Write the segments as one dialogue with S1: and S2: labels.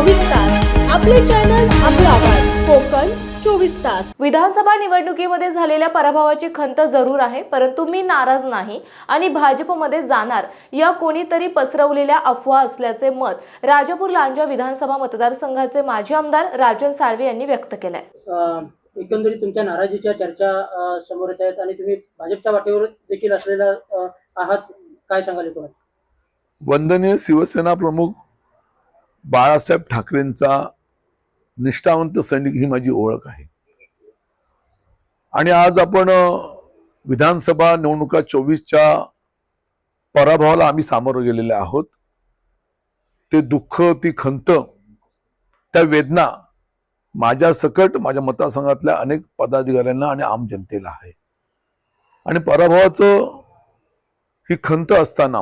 S1: चोवीस तास. आपले चॅनल आपला आवाज. कोकण चोवीस तास. विधानसभा निवडणुकीमध्ये झालेल्या पराभवाची खंत जरूर आहे परंतु मी नाराज नाही आणि भाजपमध्ये जाणार या कोणीतरी पसरवलेल्या अफवा असल्याचे मत राजापूर लांजा विधानसभा मतदारसंघाचे माजी आमदार राजन साळवे यांनी व्यक्त केलंय.
S2: एकंदरीत तुमच्या नाराजीच्या चर्चा समोर येत आहेत आणि तुम्ही भाजपच्या वाटेवर देखील असलेला आहात. काय सांगाल
S3: वंदनीय शिवसेना प्रमुख बाळासाहेब ठाकरेंचा निष्ठावंत सैनिक ही माझी ओळख आहे. आणि आज आपण विधानसभा निवडणुका चोवीसच्या पराभवाला आम्ही सामोरं गेलेले आहोत. ते दुःख ती खंत त्या वेदना माझ्या सकट माझ्या मतदारसंघातल्या अनेक पदाधिकाऱ्यांना आणि आम जनतेला आहे. आणि पराभवाचं ही खंत असताना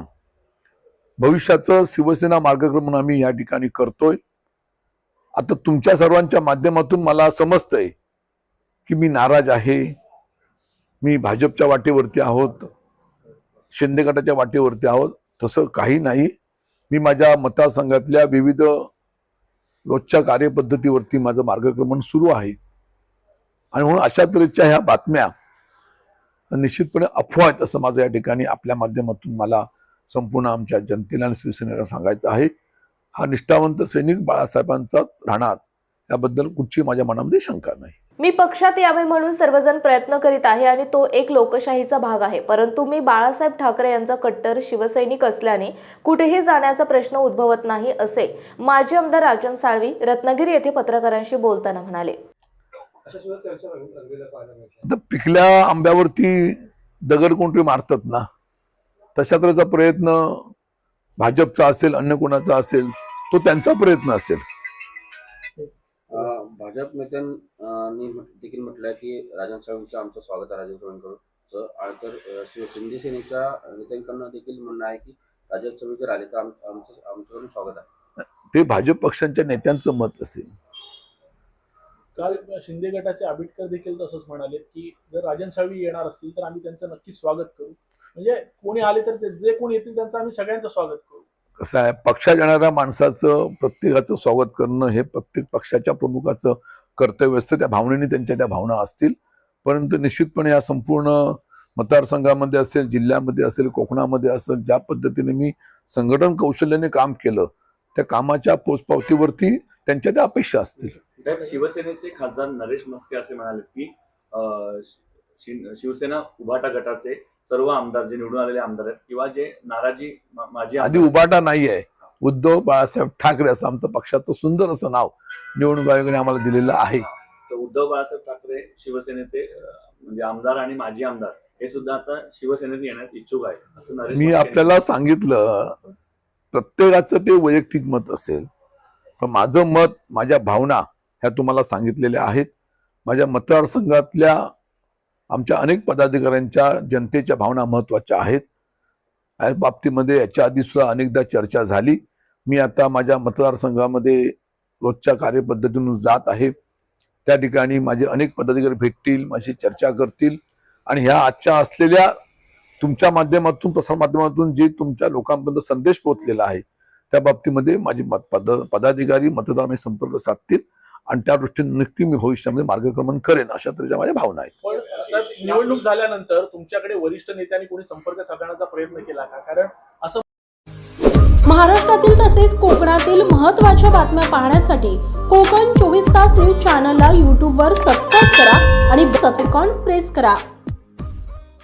S3: भविष्याचं शिवसेना मार्गक्रमण आम्ही या ठिकाणी करतोय. आता तुमच्या सर्वांच्या माध्यमातून मला समजतंय की मी नाराज आहे. मी भाजपच्या वाटेवरती आहोत. शिंदे गटाच्या वाटेवरती आहोत. तसं काही नाही. मी माझ्या मतदारसंघातल्या विविध रोजच्या कार्यपद्धतीवरती माझं मार्गक्रमण सुरू आहे. आणि म्हणून अशा तऱ्हेच्या ह्या बातम्या निश्चितपणे अफवा आहेत असं माझं या ठिकाणी आपल्या माध्यमातून मला संपूर्ण आमच्या जनतेला आणि शिवसेनेला सांगायचं आहे. हा निष्ठावंत सैनिक बाळासाहेबांचाच राहणार याबद्दल कुठची माझ्या मनामध्ये शंका नाही.
S1: मी पक्षात यावे म्हणून सर्वजण प्रयत्न करीत आहे आणि तो एक लोकशाहीचा भाग आहे. परंतु मी बाळासाहेब ठाकरे यांचा कट्टर शिवसैनिक असल्याने कुठेही जाण्याचा प्रश्न उद्भवत नाही असे माजी आमदार राजन साळवी रत्नागिरी येथे पत्रकारांशी बोलताना म्हणाले.
S3: पिकल्या आंब्यावरती दगड कोणतरी मारतात ना? तशा तऱ्हेचा प्रयत्न भाजपचा असेल अन्य कोणाचा असेल तो त्यांचा प्रयत्न असेल.
S4: भाजप नेत्यांनी देखील म्हटलंय की राजन साहेबांचं आमचं स्वागत आहे राजन साहेबांकडून तर शिंदे सेनेच्या नेत्यांकडनं देखील म्हणणं आहे की राजन साहेब जर आले तर आम- आमचं आमच्याकडून स्वागत आहे.
S3: ते भाजप पक्षांच्या नेत्यांचं मत असेल.
S5: काल शिंदे गटाचे आंबेडकर देखील तसंच म्हणाले की जर राजन साळवी येणार असतील तर आम्ही त्यांचं नक्कीच स्वागत करू. म्हणजे कोणी आले तर जे कोणी येतील त्यांचं आम्ही सगळ्यांचं स्वागत करू.
S3: कसं आहे पक्षात येणाऱ्या माणसाचं प्रत्येकाचं स्वागत करणं हे प्रत्येक पक्षाच्या प्रमुखाचं कर्तव्य असतं. त्या भावनेने त्यांच्या त्या भावना असतील. परंतु निश्चितपणे या संपूर्ण मतदारसंघामध्ये असेल जिल्ह्यामध्ये असेल कोकणामध्ये असेल ज्या पद्धतीने मी संघटन कौशल्याने काम केलं त्या कामाच्या पोचपावतीवरती त्यांच्या त्या अपेक्षा असतील.
S6: शिवसेनेचे खासदार नरेश मस्के असे म्हणाले की शिवसेना उभाटा गटाचे सर्व आमदार जे निवडून आलेले आमदार आहेत किंवा जे नाराजी मा- माजी
S3: आधी उबाटा नाही आहे. उद्धव बाळासाहेब ठाकरे असं आमचं पक्षाचं सुंदर असं नाव निवडणूक आयोगाने आम्हाला दिलेलं आहे.
S6: तर उद्धव बाळासाहेब ठाकरे शिवसेनेचे म्हणजे आमदार आणि माजी आमदार हे सुद्धा आता शिवसेनेत येण्यात इच्छुक आहे असं
S3: मी आपल्याला सांगितलं प्रत्येकाचं ते वैयक्तिक मत असेल. पण माझं मत माझ्या भावना ह्या तुम्हाला सांगितलेल्या आहेत. माझ्या मतदारसंघातल्या आमच्या अनेक पदाधिकाऱ्यांच्या जनतेच्या भावना महत्त्वाच्या आहेत. या बाबतीमध्ये याच्या आधी सुद्धा अनेकदा चर्चा झाली. मी आता माझ्या मतदारसंघामध्ये रोजच्या कार्यपद्धतीतून जात आहे. त्या ठिकाणी माझे अनेक पदाधिकारी भेटतील माझी चर्चा करतील. आणि ह्या आजच्या असलेल्या तुमच्या माध्यमातून प्रसारमाध्यमातून जे तुमच्या लोकांपर्यंत संदेश पोहोचलेला आहे त्या बाबतीमध्ये माझे मत पद पदाधिकारी मतदार संपर्क साधतील. आणि त्या दृष्टीने नक्की मी भविष्यामध्ये मार्गक्रमण करेन अशा तऱ्हेच्या माझ्या भावना आहेत.
S5: पण निवडणूक झाल्यानंतर तुमच्याकडे वरिष्ठ नेत्यांनी कोणी संपर्क साधण्याचा प्रयत्न केला का? कारण असं
S7: महाराष्ट्रातील तसेच कोकणातील महत्त्वाच्या बातम्या पाहण्यासाठी कोकण चोवीस तास न्यूज चॅनलला यूट्यूबवर सबस्क्राईब करा आणि सबसेकॉन प्रेस करा.